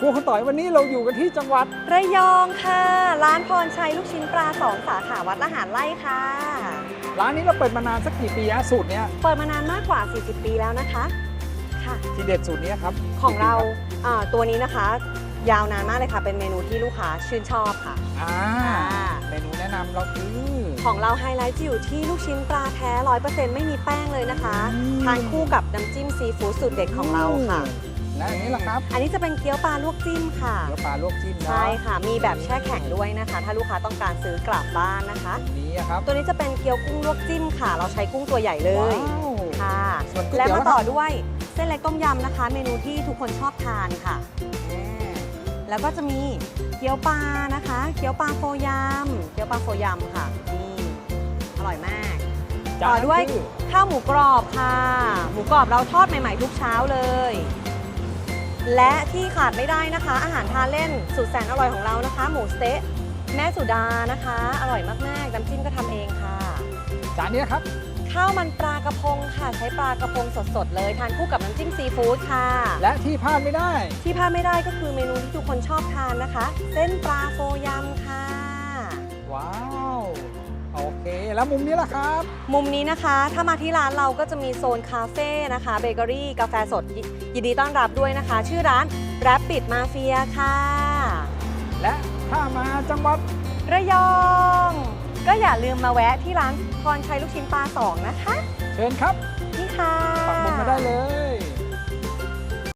ครูคุณต่อยวันนี้เราอยู่กันที่จังหวัดระยองค่ะ ร้านพรชัยลูกชิ้นปลาสองสาขาวัดละหารไร่ค่ะ ร้านนี้เราเปิดมานานสักกี่ปีฮะสูตรเนี้ยเปิดมานานมากกว่า 40 ปีแล้วนะคะค่ะ ที่เด็ดสูตรเนี้ยครับของเราอ่าตัวนี้นะคะ ยาวนานมากเลยค่ะ เป็นเมนูที่ลูกค้าชื่นชอบค่ะ อ่าค่ะเมนูแนะนำเราคือ ของเราไฮไลท์จะอยู่ที่ลูกชิ้นปลาแท้ร้อยเปอร์เซ็นต์ไม่มีแป้งเลยนะคะ อืม ทานคู่กับน้ำจิ้มซีฟู้ดสูตรเด็ดของเราค่ะ และอันนี้ล่ะครับอันนี้จะเป็นเกี๊ยวปลาลวกจิ้มค่ะเดี๋ยวปลาลวกจิ้มเนาะใช่ค่ะ มีแบบแช่แข็งด้วยนะคะ ถ้าลูกค้าต้องการซื้อกลับบ้านนะคะ อันนี้อะครับตัวนี้จะเป็นเกี๊ยวกุ้งลวกจิ้มค่ะ เราใช้กุ้งตัวใหญ่เลยว้าวค่ะส่วนก๋วยและเตี๋ยวมาล่ะครับต่อด้วยเส้นเล็กต้มยำนะคะ เมนูที่ทุกคนชอบทานค่ะอ่าแล้วก็จะมีเกี๊ยวปลานะคะ เกี๊ยวปลาโฟยำเกี๊ยวปลาโฟยำค่ะนี่อร่อยมาก จากต่อนั้นด้วยคือข้าวหมูกรอบค่ะ หมูกรอบเราทอดใหม่ ๆ ทุกเช้าเลย และที่ขาดไม่ได้นะคะ อาหารทานเล่นสุดแสนอร่อยของเรานะคะ หมูสเต๊ะแม่สุดานะคะ อร่อยมากๆน้ำจิ้มก็ทำเองค่ะ จานนี้นะครับ ข้าวมันปลากระพงค่ะใช้ปลากระพงสดๆเลยทานคู่กับน้ำจิ้มซีฟู้ดค่ะ และที่พลาดไม่ได้ ที่พลาดไม่ได้ก็คือเมนูที่ทุกคนชอบทานนะคะ เส้นปลาโฟยำค่ะ ว้าวโอเค แล้วมุมนี้ล่ะครับ มุมนี้นะคะถ้ามาที่ร้านเราก็จะมีโซนคาเฟ่นะคะเบเกอรี่กาแฟสดยยินดีต้อนรับด้วยนะคะ ชื่อร้าน Rapid Mafia ค่ะ และถ้ามาจังหวัดระยอง ก็อย่าลืมมาแวะที่ร้านพรชัยลูกชิ้นปลาสองนะคะ เชิญครับ นี่ค่ะ